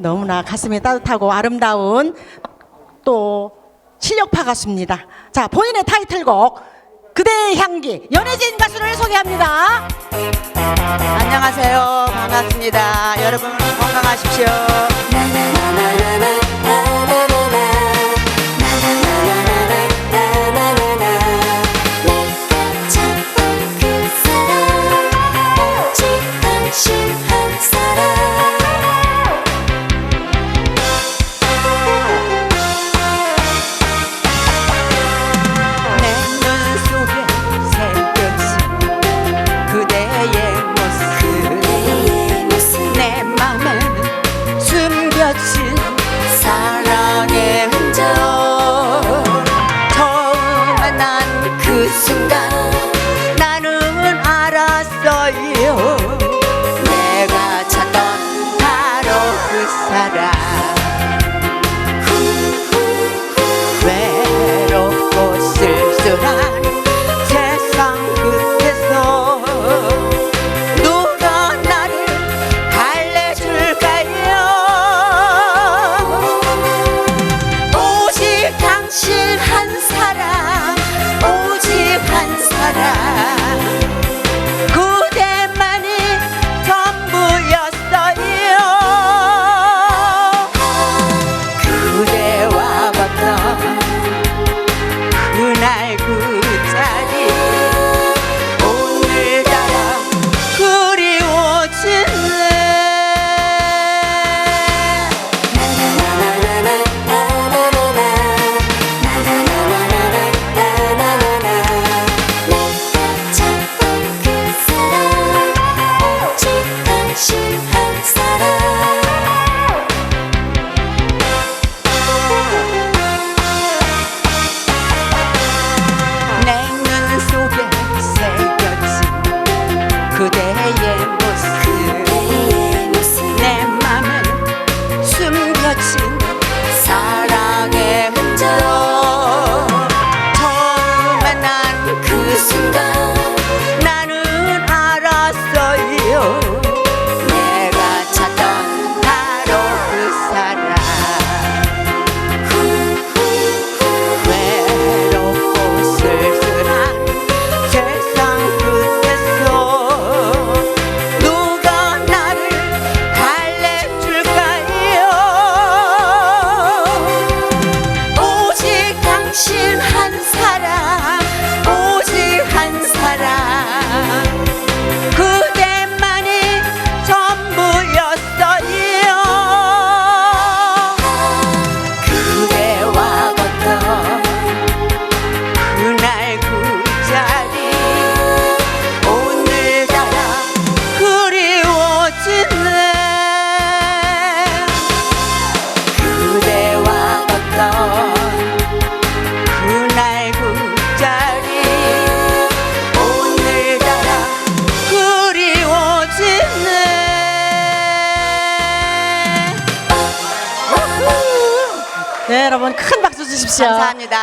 너무나 가슴이 따뜻하고 아름다운 또 실력파 가수입니다. 자, 본인의 타이틀곡 그대의 향기 연예진 가수를 소개합니다. 안녕하세요. 반갑습니다. 여러분 건강하십시오. lugar. 네, 여러분 큰 박수 주십시오. 감사합니다.